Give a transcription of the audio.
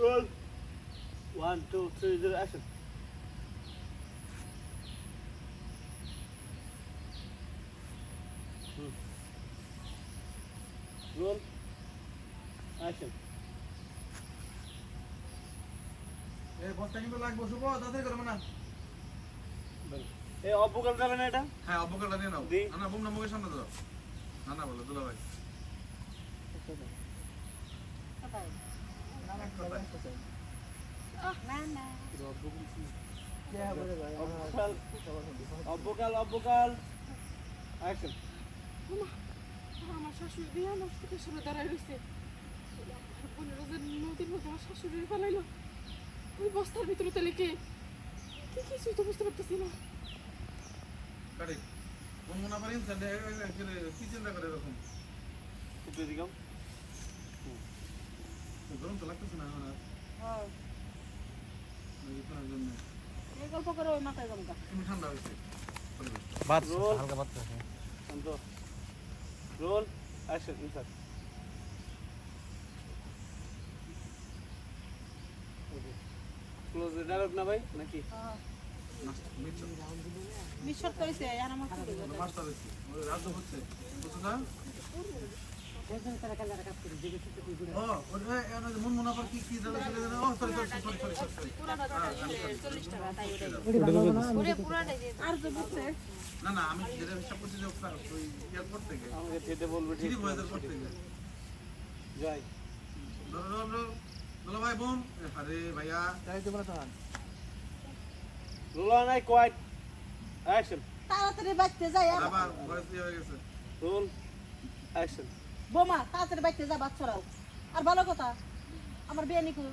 Roll. One, two, three, zero, action. Hmm. Roll. Action. এ বস্তা নিবে লাগবো শুভ তাড়াতাড়ি করবে না এই অপকার যাবে না এটা হ্যাঁ অবকারটা নিয়ে নাও। না না বুম না মুখের সামনে দাও না না বলো দুলা ভাই অবকাল অবকাল অবকাল অ্যাকশন আমার শাশুড়ি দিয়ে আমার চোখের সামনে দাঁড়ায় রয়েছে পনেরো জন নদীর মধ্যে আমার শাশুড়ি ফেলাইলো ওই বস্তার ভিতরে তাহলে কে কি কিছুই তো বুঝতে পারতেছি না বুম না পারেন কি চিন্তা করে এরকম। গরম তো লাগতেছে না এখন আর জন্য এই গল্প করে ওই মাথায় জমকা তুমি ঠান্ডা হয়েছে পরিবেশ। রোল শান্ত roll action insert close dialogue না ভাই নাকি নাস্তা, মিট- করেছে আর আমার মাস্টার হয়েছে রাজ্য হচ্ছে বুঝছ না ও ওই ওই এখানে যে কি কি জানো চলে জানো ও sorry sorry sorry sorry sorry পুরাটা টাকা চল্লিশ টাকা তাই ওটাই ওরে পুরাটাই যে আর যে বুঝছে না না আমি যেটা হিসাব করছি যে ওই- ওই এয়ারপোর্ট থেকে আমাকে যেতে বলবে ঠিক সিটি থেকে যাই ধরো ধরো ধরো ধরো ভাই বোন আরে ভাইয়া রোল কোয়াইট অ্যাকশন তাড়াতাড়ি বাঁচতে যাই আবার। বয়স হয়ে গেছে। রোল অ্যাকশন বোমা তাড়াতাড়ি বাইতে যা বাচ্চারাও। আর ভালো কথা আমার বিয়ে নিকু।